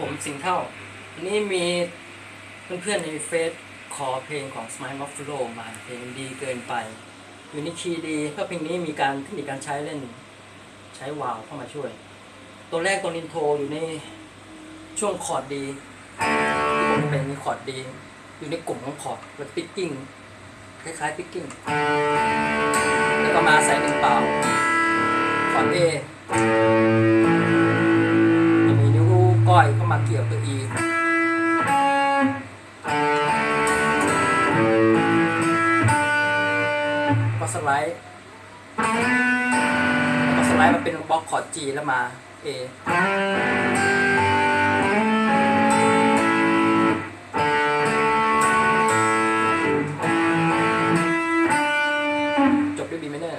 ผมสิงเท่า นี่มีเพื่อนๆในเฟซขอเพลงของ Smile Buffalo มาเพลงดีเกินไป อยู่ในคีดีเพราะเพลงนี้มีการเทคนิคการใช้เล่น ใช้วาวเข้ามาช่วย ตัวแรกตัวนินโทอยู่ในช่วงคอร์ดดีที่ผมเป็นมีคอร์ดดี อยู่ในกลุ่มของคอร์ดแบบนปิกกิ้งคล้ายๆปิ๊กกิ้งแล้วก็มาใส่หนึ่งเป่าคอร์ดเอ เข้ามาเกี่ยวตัว E ก็สไลด์ก็สไลด์มาเป็นบล็อกคอร์ด G แล้วมา A จบด้วย B minor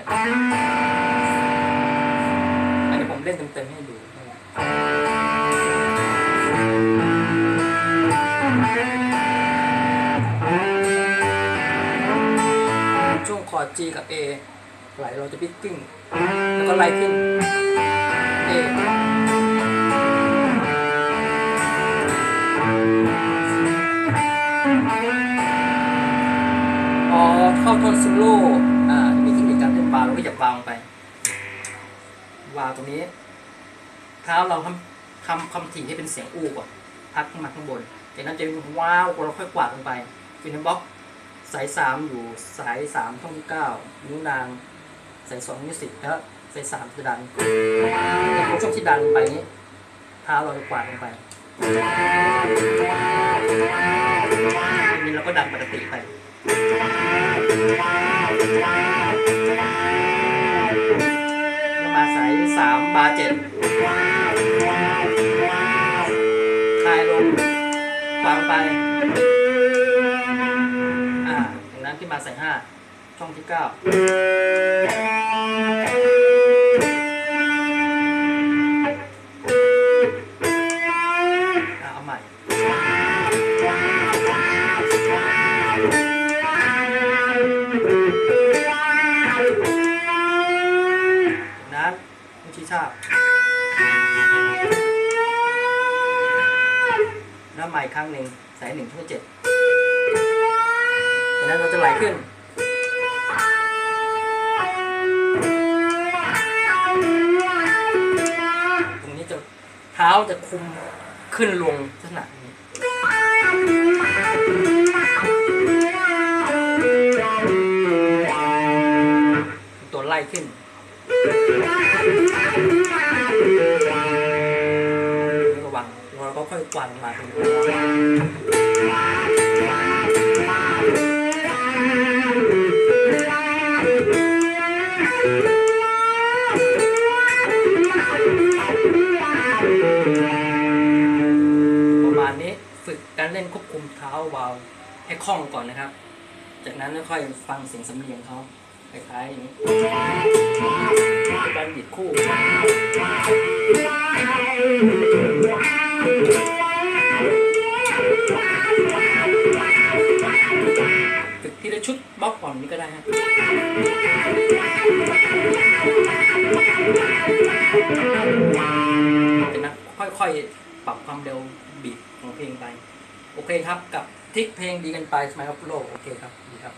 อันนี้ผมเล่นเต็มๆให้ดู ร์ด G กับ A ไหลเราจะพิกกิ้ง แล้วก็ไล่ขึ้น A พอเข้าท่อนโซโล่อ่ามีเทคนิคการเล่นบาร์เราก็อย่าวางไปวางตรงนี้เท้าเราทำทำคำถี่ให้เป็นเสียงอู้ก่อนพักขึ้นมาข้างบนจากนั้นจะเป็นว้าวเราค่อยกวาดลงไปฟินบล็อก สายสามอยู่สายสามช่องที่เก้านิ้วนางสายสองนิ้วสิบแล้วสายสามจะดันแต่พอช่วงที่ดันลงไปนี้เท้าเราจะกวาดลงไปทีนี้เราก็ดันปกติไปแล้วมาสายสามบาเจ็ดคลายลงวางไป ใส่ห้าช่องที่เก้าเอาใหม่นั้นมุชิชาบแล้วใหม่ครั้งหนึ่งสายหนึ่งช่องเจ็ด นั้นเราจะไหลขึ้นตรงนี้จะเท้าจะคุมขึ้นลงลักษณะนี้ตัวไล่ขึ้นระวังเราก็ค่อยกวาดลงมาเป็น วาวให้คล่องก่อนนะครับ จากนั้นค่อยฟังเสียงสำเนียงเขาคล้ายๆอย่างนี้การบิดคู่ฝึกทีละชุดบล็อกก่อนนี้ก็ได้ฮะจากนั้นค่อยๆปรับความเร็วบีทของเพลงไป โอเคครับกับทิกเพลงดีกันไปสมัยอัพโลโอเคครับดีครับ